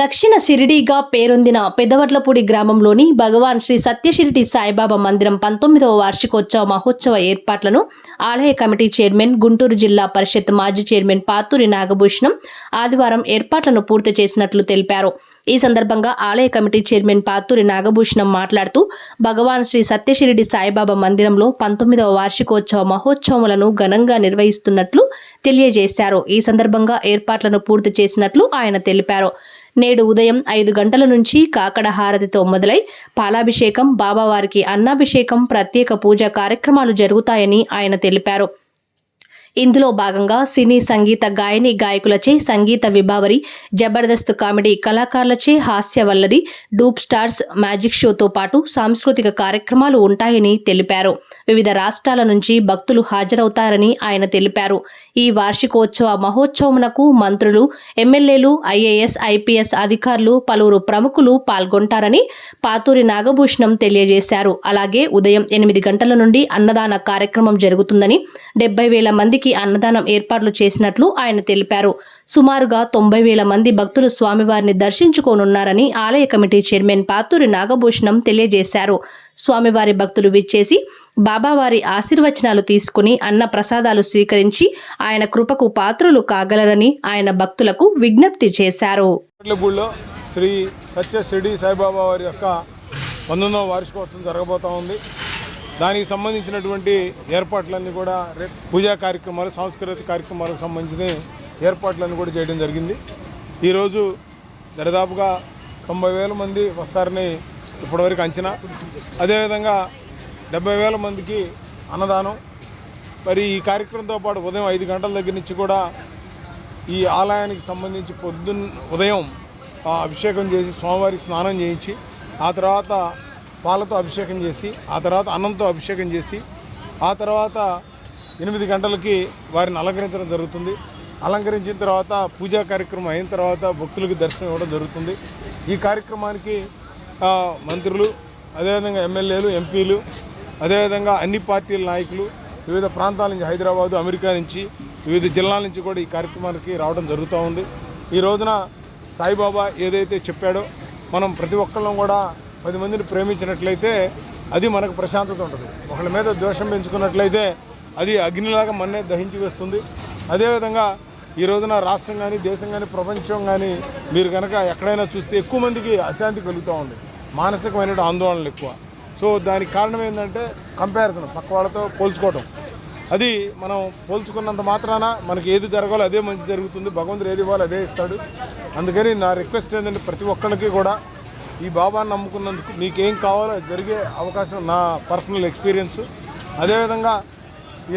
దక్షిణ షిరిడీగా పేరొందిన పెదవట్లపూడి గ్రామంలోని భగవాన్ శ్రీ సత్యశిరిడి సాయిబాబా మందిరం పంతొమ్మిదవ వార్షికోత్సవ మహోత్సవ ఏర్పాట్లను ఆలయ కమిటీ చైర్మన్ గుంటూరు జిల్లా పరిషత్ మాజీ చైర్మన్ పాతూరి నాగభూషణం ఆదివారం ఏర్పాట్లను పూర్తి చేసినట్లు తెలిపారు. ఈ సందర్భంగా ఆలయ కమిటీ చైర్మన్ పాతూరి నాగభూషణం మాట్లాడుతూ భగవాన్ శ్రీ సత్యశిరిడి సాయిబాబా మందిరంలో పంతొమ్మిదవ వార్షికోత్సవ మహోత్సవములను ఘనంగా నిర్వహిస్తున్నట్లు తెలియజేశారు. ఈ సందర్భంగా ఏర్పాట్లను పూర్తి చేసినట్లు ఆయన తెలిపారు. నేడు ఉదయం ఐదు గంటల నుంచి కాకడ హారతితో మొదలై పాలాభిషేకం బాబావారికి అన్నాభిషేకం ప్రత్యేక పూజా కార్యక్రమాలు జరుగుతాయని ఆయన తెలిపారు. ఇందులో భాగంగా సినీ సంగీత గాయని గాయకులచే సంగీత విభావరి జబర్దస్త్ కామెడీ కళాకారులచే హాస్య వల్లరి డూప్ స్టార్స్ మ్యాజిక్ షోతో పాటు సాంస్కృతిక కార్యక్రమాలు ఉంటాయని తెలిపారు. వివిధ రాష్ట్రాల నుంచి భక్తులు హాజరవుతారని ఆయన తెలిపారు. ఈ వార్షికోత్సవ మహోత్సవమునకు మంత్రులు ఎమ్మెల్యేలు ఐఏఎస్ ఐపీఎస్ అధికారులు పలువురు ప్రముఖులు పాల్గొంటారని పాతూరి నాగభూషణం తెలియజేశారు. అలాగే ఉదయం ఎనిమిది గంటల నుండి అన్నదాన కార్యక్రమం జరుగుతుందని డెబ్బై వేల మందికి అన్నదానం ఏర్పాట్లు చేసినట్లు ఆయన తెలిపారు. సుమారుగా తొంభై వేల మంది భక్తులు స్వామివారిని దర్శించుకోనున్నారని ఆలయ కమిటీ చైర్మన్ పాతూరి నాగభూషణం తెలియజేశారు. స్వామివారి భక్తులు విచ్చేసి బాబావారి ఆశీర్వచనాలు తీసుకుని అన్న ప్రసాదాలు స్వీకరించి ఆయన కృపకు పాత్రులు కాగలరని ఆయన భక్తులకు విజ్ఞప్తి చేశారు. శ్రీ సత్య సాయిబాబా వారి యొక్క పంతొమ్మిదవ వార్షికోత్సవం జరగబోతా ఉంది. దానికి సంబంధించినటువంటి ఏర్పాట్లన్నీ కూడా రేపు పూజా కార్యక్రమాలు సాంస్కృతిక కార్యక్రమాలకు సంబంధించిన ఏర్పాట్లన్నీ కూడా చేయడం జరిగింది. ఈరోజు దరిదాపుగా తొంభై వేల మంది వస్తారని ఇప్పటివరకు అంచనా. అదేవిధంగా డెబ్బై వేల మందికి అన్నదానం. మరి ఈ కార్యక్రమంతో పాటు ఉదయం ఐదు గంటల దగ్గర నుంచి కూడా ఈ ఆలయానికి సంబంధించి పొద్దున్న ఉదయం అభిషేకం చేసి స్వామివారికి స్నానం చేయించి ఆ తర్వాత పాలతో అభిషేకం చేసి ఆ తర్వాత అన్నంతో అభిషేకం చేసి ఆ తర్వాత ఎనిమిది గంటలకి వారిని అలంకరించడం జరుగుతుంది. అలంకరించిన తర్వాత పూజా కార్యక్రమం అయిన తర్వాత భక్తులకు దర్శనం ఇవ్వడం జరుగుతుంది. ఈ కార్యక్రమానికి మంత్రులు అదేవిధంగా ఎమ్మెల్యేలు ఎంపీలు అదేవిధంగా అన్ని పార్టీల నాయకులు వివిధ ప్రాంతాల నుంచి హైదరాబాదు అమెరికా నుంచి వివిధ జిల్లాల నుంచి కూడా ఈ కార్యక్రమానికి రావడం జరుగుతూ ఉంది. ఈ రోజున సాయిబాబా ఏదైతే చెప్పాడో మనం ప్రతి ఒక్కళ్ళం కూడా పది మందిని ప్రేమించినట్లయితే అది మనకు ప్రశాంతత ఉంటుంది. ఒకళ్ళ మీద ద్వేషం పెంచుకున్నట్లయితే అది అగ్నిలాగా మన్నే దహించి వేస్తుంది. అదేవిధంగా ఈ రోజున రాష్ట్రం కానీ దేశం కానీ ప్రపంచం కానీ మీరు కనుక ఎక్కడైనా చూస్తే ఎక్కువ మందికి అశాంతి కలుగుతూ ఉంది. మానసికమైన ఆందోళనలు ఎక్కువ. సో దానికి కారణం ఏంటంటే కంపారిజన్ పక్క వాళ్ళతో పోల్చుకోవటం. అది మనం పోల్చుకున్నంత మాత్రాన మనకి ఏది జరగాలో అదే మంచి జరుగుతుంది. భగవంతుడు ఏది ఇవ్వాలో అదే ఇస్తాడు. అందుకని నా రిక్వెస్ట్ ఏంటంటే ప్రతి ఒక్కరికి కూడా ఈ బాబాను నమ్ముకున్నందుకు మీకేం కావాలో జరిగే అవకాశం నా పర్సనల్ ఎక్స్పీరియన్స్. అదేవిధంగా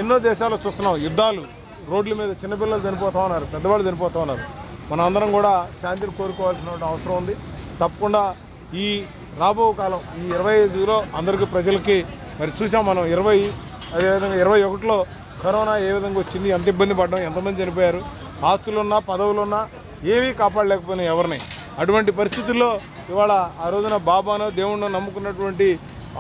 ఎన్నో దేశాల్లో చూస్తున్నాం యుద్ధాలు రోడ్ల మీద చిన్నపిల్లలు చనిపోతూ ఉన్నారు పెద్దవాళ్ళు చనిపోతూ ఉన్నారు. మనం అందరం కూడా శాంతిని కోరుకోవాల్సిన అవసరం ఉంది. తప్పకుండా ఈ రాబో కాలం ఈ ఇరవై ఐదులో అందరికీ ప్రజలకి మరి చూసాం మనం ఇరవై అదేవిధంగా ఇరవై ఒకటిలో కరోనా ఏ విధంగా వచ్చింది ఎంత ఇబ్బంది పడ్డాం ఎంతమంది చనిపోయారు ఆస్తులున్నా పదవులున్నా ఏమీ కాపాడలేకపోయినా ఎవరిని. అటువంటి పరిస్థితుల్లో ఇవాళ ఆ రోజున బాబానో దేవుణ్ణో నమ్ముకున్నటువంటి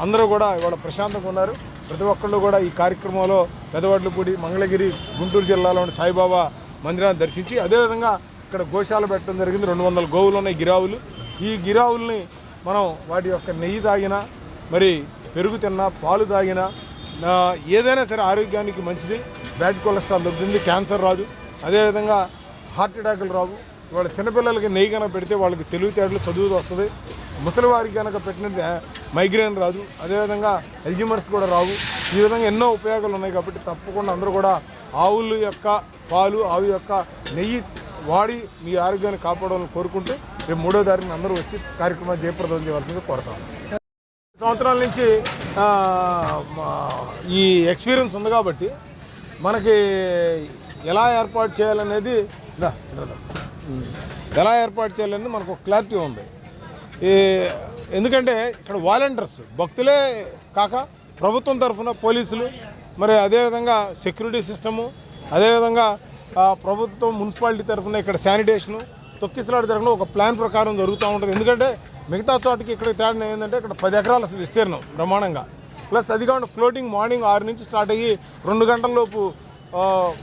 అందరూ కూడా ఇవాళ ప్రశాంతంగా ఉన్నారు. ప్రతి ఒక్కళ్ళు కూడా ఈ కార్యక్రమంలో పెదవడ్లపూడి మంగళగిరి గుంటూరు జిల్లాలోని సాయిబాబా మందిరాన్ని దర్శించి అదేవిధంగా ఇక్కడ గోశాల పెట్టడం జరిగింది. రెండు వందల గోవులు ఉన్నాయి గిరావులు. ఈ గిరావుల్ని మనం వాటి యొక్క నెయ్యి తాగినా మరి పెరుగు తిన్నా పాలు తాగినా ఏదైనా సరే ఆరోగ్యానికి మంచిది. బ్యాడ్ కొలెస్ట్రాల్ దొరుకుతుంది క్యాన్సర్ రాదు. అదేవిధంగా హార్ట్ అటాకులు రావు. ఇవాళ చిన్నపిల్లలకి నెయ్యి కనుక పెడితే వాళ్ళకి తెలివితేటలు చదువు వస్తుంది. ముసలి వారికి కనుక పెట్టినది మైగ్రేన్ రాదు. అదేవిధంగా ఎల్జిమర్స్ కూడా రావు. ఈ విధంగా ఎన్నో ఉపయోగాలు ఉన్నాయి కాబట్టి తప్పకుండా అందరూ కూడా ఆవుల యొక్క పాలు ఆవు యొక్క నెయ్యి వాడి మీ ఆరోగ్యాన్ని కాపాడాలని కోరుకుంటూ రేపు మూడో తారీఖున అందరూ వచ్చి కార్యక్రమాన్ని జయప్రదం చేయవలసింది కోరుతాం. సంవత్సరాల నుంచి ఈ ఎక్స్పీరియన్స్ ఉంది కాబట్టి మనకి ఎలా ఏర్పాటు చేయాలనేది దా. ఎలా ఏర్పాటు చేయాలని మనకు ఒక క్లారిటీ ఉంది. ఈ ఎందుకంటే ఇక్కడ వాలంటీర్స్ భక్తులే కాక ప్రభుత్వం తరఫున పోలీసులు మరి అదేవిధంగా సెక్యూరిటీ సిస్టము అదేవిధంగా ప్రభుత్వం మున్సిపాలిటీ తరఫున ఇక్కడ శానిటేషను తొక్కిసలాట జరగడం ఒక ప్లాన్ ప్రకారం జరుగుతూ ఉంటుంది. ఎందుకంటే మిగతా చోటకి ఇక్కడ తేడా ఏంటంటే ఇక్కడ పది ఎకరాల విస్తీర్ణం బ్రహ్మాండంగా. ప్లస్ అది కాకుండా ఫ్లోటింగ్ మార్నింగ్ ఆరు నుంచి స్టార్ట్ అయ్యి రెండు గంటల లోపు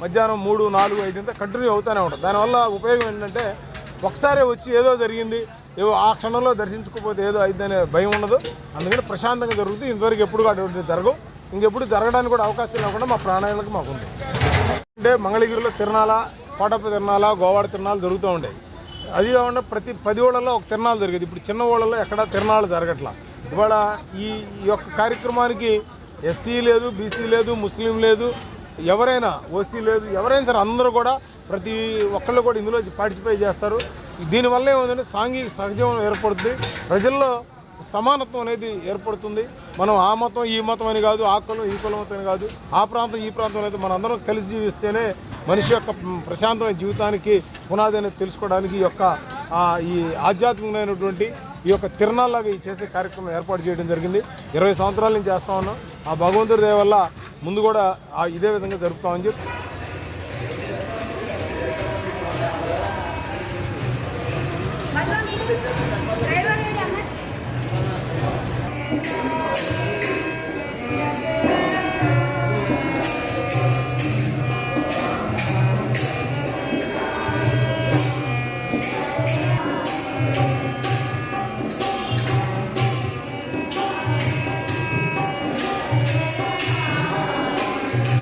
మధ్యాహ్నం మూడు నాలుగు ఐదు ఇంత కంటిన్యూ అవుతూనే ఉంటుంది. దానివల్ల ఉపయోగం ఏంటంటే ఒకసారి వచ్చి ఏదో జరిగింది ఏవో ఆ క్షణంలో దర్శించుకోకపోతే ఏదో అయిందనే భయం ఉండదు. అందుకని ప్రశాంతంగా జరుగుతుంది. ఇంతవరకు ఎప్పుడు అటువంటి జరగవు. ఇంకెప్పుడు జరగడానికి కూడా అవకాశం లేకుండా మా ప్రాణాయాలకు మాకుంది అంటే మంగళగిరిలో తిరణాల కోటప్ప తిరణాల గోవాడ తిరణాలు జరుగుతూ ఉండేవి అది కాకుండా ప్రతి పది ఓళ్ళల్లో ఒక తిరణాలు జరిగేది. ఇప్పుడు చిన్న ఓళ్ళల్లో ఎక్కడా తిరణాలు జరగట్లా. ఇవాళ ఈ ఈ యొక్క కార్యక్రమానికి ఎస్సీ లేదు బీసీ లేదు ముస్లిం లేదు ఎవరైనా ఓసీ లేదు ఎవరైనా సరే అందరూ కూడా ప్రతి ఒక్కళ్ళు కూడా ఇందులో పార్టిసిపేట్ చేస్తారు. దీనివల్ల ఏముందంటే సాంఘిక సహజీవనం ఏర్పడుతుంది. ప్రజల్లో సమానత్వం అనేది ఏర్పడుతుంది. మనం ఆ మతం ఈ మతం అని కాదు ఆ కులం ఈ కులం అని కాదు ఆ ప్రాంతం ఈ ప్రాంతం అనేది మనం అందరం కలిసి జీవిస్తేనే మనిషి యొక్క ప్రశాంతమైన జీవితానికి పునాది అనేది తెలుసుకోవడానికి ఈ యొక్క ఈ ఆధ్యాత్మికమైనటువంటి ఈ యొక్క తిరణాల్లాగా ఈ చేసే కార్యక్రమం ఏర్పాటు చేయడం జరిగింది. ఇరవై సంవత్సరాల నుంచి చేస్తా ఉన్నాం. ఆ భగవంతుడి దయ వల్ల ముందు కూడా ఇదే విధంగా జరుపుతామని చెప్పి